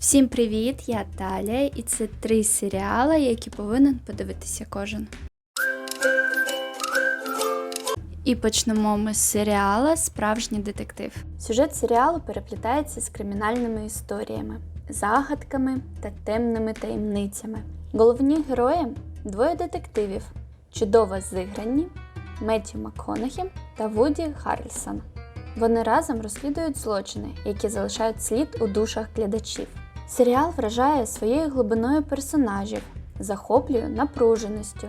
Всім привіт! Я Таля, і це три серіали, які повинен подивитися кожен. І почнемо ми з серіала Справжній детектив. Сюжет серіалу переплітається з кримінальними історіями, загадками та темними таємницями. Головні герої двоє детективів, чудово зіграні Меттю МакКонахі та Вуді Харрельсон. Вони разом розслідують злочини, які залишають слід у душах глядачів. Серіал вражає своєю глибиною персонажів, захоплює напруженістю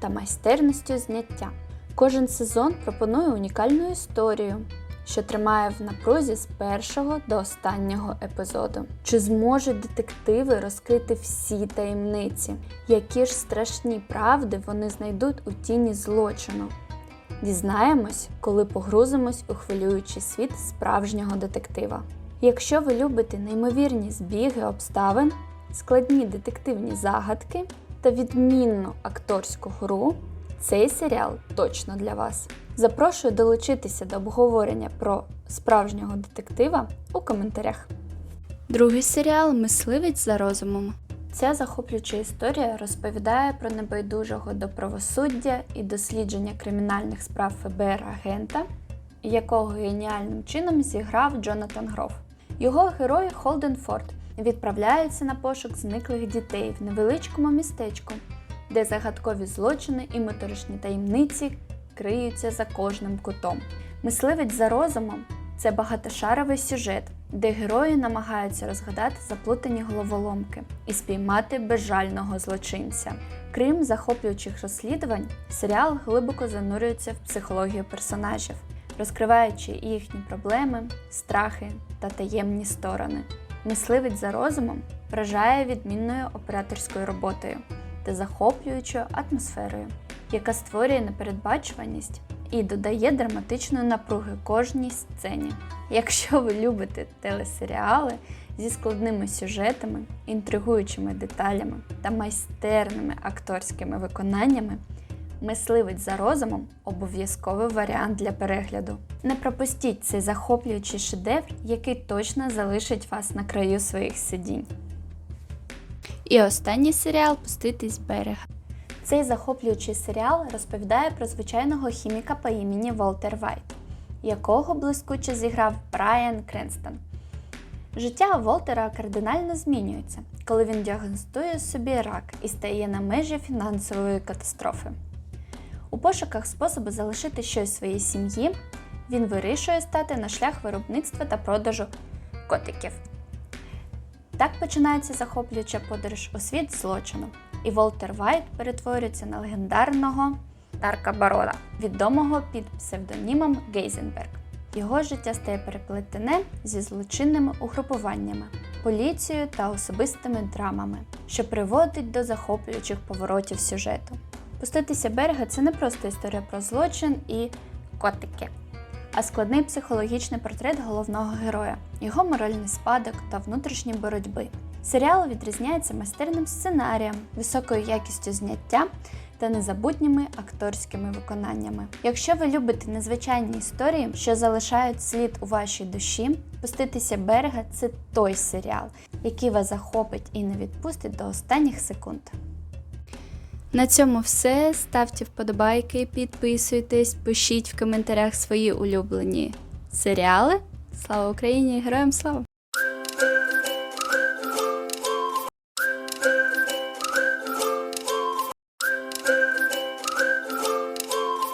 та майстерністю зняття. Кожен сезон пропонує унікальну історію, що тримає в напрузі з першого до останнього епізоду. Чи зможуть детективи розкрити всі таємниці? Які ж страшні правди вони знайдуть у тіні злочину? Дізнаємось, коли погрузимось у хвилюючий світ справжнього детектива. Якщо ви любите неймовірні збіги обставин, складні детективні загадки та відмінну акторську гру, цей серіал точно для вас. Запрошую долучитися до обговорення про справжнього детектива у коментарях. Другий серіал Мисливець за розумом. Ця захоплююча історія розповідає про небайдужого до правосуддя і дослідження кримінальних справ ФБР агента, якого геніальним чином зіграв Джонатан Гроф. Його герой Холден Форд відправляється на пошук зниклих дітей в невеличкому містечку, де загадкові злочини і моторошні таємниці криються за кожним кутом. Мисливець за розумом це багатошаровий сюжет, де герої намагаються розгадати заплутані головоломки і спіймати безжального злочинця. Крім захоплюючих розслідувань, серіал глибоко занурюється в психологію персонажів, розкриваючи їхні проблеми, страхи та таємні сторони. Мисливець за розумом вражає відмінною операторською роботою та захоплюючою атмосферою, яка створює непередбачуваність і додає драматичної напруги кожній сцені. Якщо ви любите телесеріали зі складними сюжетами, інтригуючими деталями та майстерними акторськими виконаннями, Мисливець за розумом обов'язковий варіант для перегляду. Не пропустіть цей захоплюючий шедевр, який точно залишить вас на краю своїх сидінь. І останній серіал Пуститись з берега. Цей захоплюючий серіал розповідає про звичайного хіміка по імені Волтер Вайт, якого блискуче зіграв Брайан Кренстон. Життя Волтера кардинально змінюється, коли він діагностує собі рак і стає на межі фінансової катастрофи. У пошуках способу залишити щось своїй сім'ї, він вирішує стати на шлях виробництва та продажу котиків. Так починається захоплююча подорож у світ злочину, і Волтер Вайт перетворюється на легендарного наркобарона, відомого під псевдонімом Гейзенберг. Його життя стає переплетене зі злочинними угрупуваннями, поліцією та особистими драмами, що приводить до захоплюючих поворотів сюжету. Пуститися берега це не просто історія про злочин і котики, а складний психологічний портрет головного героя, його моральний спадок та внутрішні боротьби. Серіал відрізняється майстерним сценарієм, високою якістю зняття та незабутніми акторськими виконаннями. Якщо ви любите незвичайні історії, що залишають слід у вашій душі, пуститися берега це той серіал, який вас захопить і не відпустить до останніх секунд. На цьому все. Ставте вподобайки, підписуйтесь, пишіть в коментарях свої улюблені серіали. Слава Україні! Героям слава!